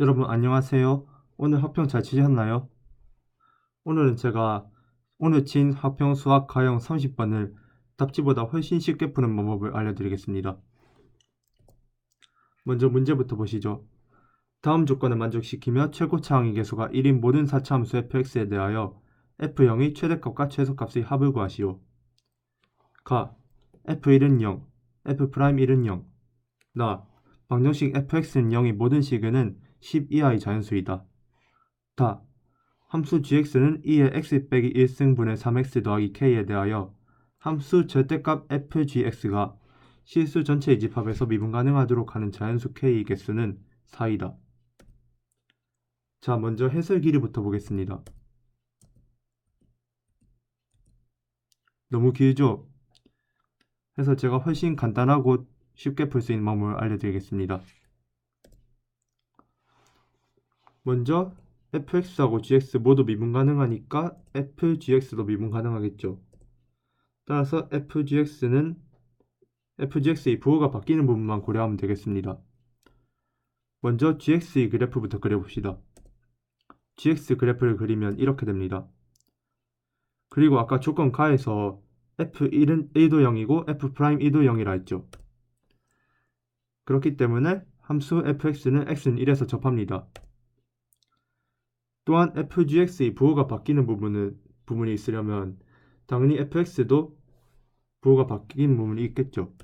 여러분 안녕하세요. 오늘 합평 잘 치셨나요? 오늘은 제가 오늘 친 합평 수학 가형 30번을 답지보다 훨씬 쉽게 푸는 방법을 알려드리겠습니다. 먼저 문제부터 보시죠. 다음 조건을 만족시키며 최고차 항의 계수가 1인 모든 4차 함수 fx에 대하여 f0의 최대값과 최소값의 합을 구하시오. 가 f1은 0, f'1은 0. 나 방정식 fx는 0의 모든 시그는 10 이하의 자연수이다. 다. 함수 gx는 2의 x 빼기 1승분의 3x 더하기 k에 대하여 함수 절대값 fgx가 실수 전체의 집합에서 미분 가능하도록 하는 자연수 k의 개수는 4이다. 자, 먼저 해설 길이부터 보겠습니다. 너무 길죠? 그래서 제가 훨씬 간단하고 쉽게 풀 수 있는 방법을 알려드리겠습니다. 먼저 fx하고 gx 모두 미분 가능하니까 fgx도 미분 가능하겠죠. 따라서 fgx는 fgx의 부호가 바뀌는 부분만 고려하면 되겠습니다. 먼저 gx의 그래프부터 그려봅시다. gx 그래프를 그리면 이렇게 됩니다. 그리고 아까 조건 가에서 f1은 1도 0이고 f'2도 0이라 했죠. 그렇기 때문에 함수 fx는 x는 1에서 접합니다. 또한 fgx의 부호가 바뀌는 부분은, 부분이 있으려면 당연히 fx도 부호가 바뀌는 부분이 있겠죠.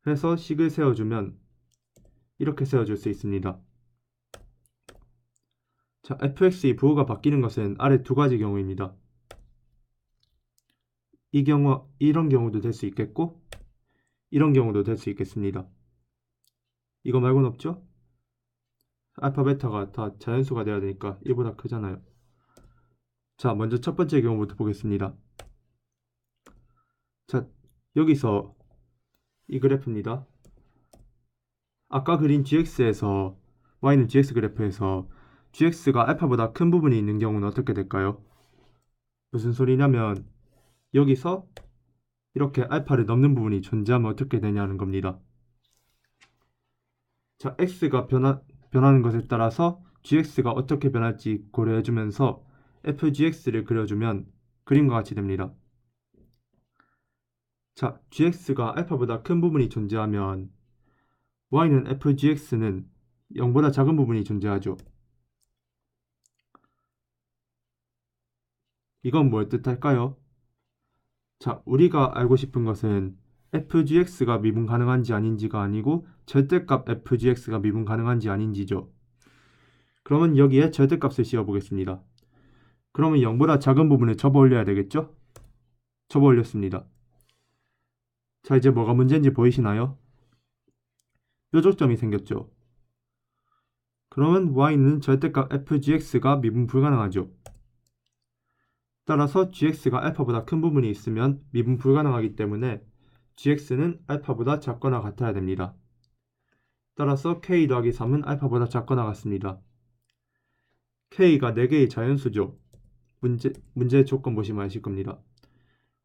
그래서 식을 세워주면 이렇게 세워줄 수 있습니다. 자, fx의 부호가 바뀌는 것은 아래 두 가지 경우입니다. 이 경우, 이런 경우도 될 수 있겠고, 이런 경우도 될 수 있겠습니다. 이거 말고는 없죠? 알파, 베타가 다 자연수가 돼야 되니까 1보다 크잖아요. 자, 먼저 첫 번째 경우부터 보겠습니다. 자, 여기서 이 그래프입니다. 아까 그린 gx에서 y는 gx 그래프에서 gx가 알파보다 큰 부분이 있는 경우는 어떻게 될까요? 무슨 소리냐면 여기서 이렇게 알파를 넘는 부분이 존재하면 어떻게 되냐는 겁니다. 자, x가 변화, 변하는 것에 따라서 gx가 어떻게 변할지 고려해주면서 fgx를 그려주면 그림과 같이 됩니다. 자, gx가 알파보다 큰 부분이 존재하면 y는 fgx는 0보다 작은 부분이 존재하죠. 이건 뭘 뜻할까요? 자, 우리가 알고 싶은 것은 fgx가 미분 가능한지 아닌지가 아니고 절대값 fgx가 미분 가능한지 아닌지죠. 그러면 여기에 절대값을 씌워보겠습니다. 그러면 0보다 작은 부분을 접어 올려야 되겠죠? 접어 올렸습니다. 자, 이제 뭐가 문제인지 보이시나요? 뾰족점이 생겼죠. 그러면 y는 절대값 fgx가 미분 불가능하죠. 따라서 gx가 알파보다 큰 부분이 있으면 미분 불가능하기 때문에 gx는 알파보다 작거나 같아야 됩니다. 따라서 k 더하기 3은 알파보다 작거나 같습니다. k가 4개의 자연수죠. 문제, 문제 조건 보시면 아실 겁니다.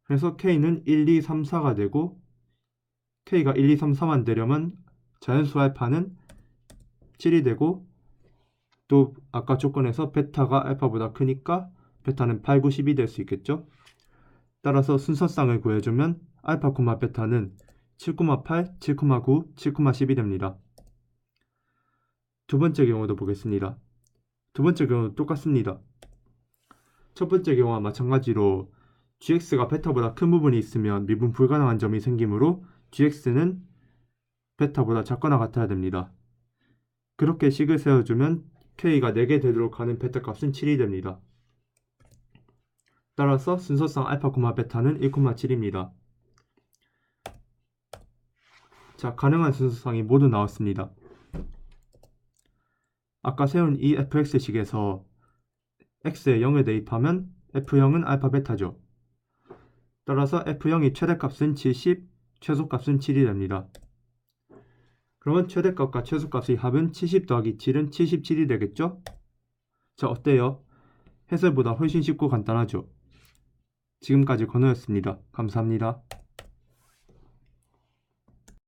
그래서 k는 1, 2, 3, 4가 되고 k가 1, 2, 3, 4만 되려면 자연수 알파는 7이 되고 또 아까 조건에서 베타가 알파보다 크니까 베타는 8, 9, 10이 될 수 있겠죠? 따라서 순서쌍을 구해주면 알파, 베타는 7,8, 7,9, 7,10이 됩니다. 두 번째 경우도 보겠습니다. 두 번째 경우도 똑같습니다. 첫 번째 경우와 마찬가지로 gx가 베타보다 큰 부분이 있으면 미분 불가능한 점이 생기므로 gx는 베타보다 작거나 같아야 됩니다. 그렇게 식을 세워주면 k가 4개 되도록 하는 베타 값은 7이 됩니다. 따라서 순서상 알파, 베타는 1,7입니다. 자, 가능한 순서상이 모두 나왔습니다. 아까 세운 이 fx식에서 x에 0을 대입하면 f0은 알파, 베타죠. 따라서 f0이 최대값은 70, 최소값은 7이 됩니다. 그러면 최대값과 최소값의 합은 70 더하기 7은 77이 되겠죠? 자, 어때요? 해설보다 훨씬 쉽고 간단하죠? 지금까지 건우였습니다. 감사합니다.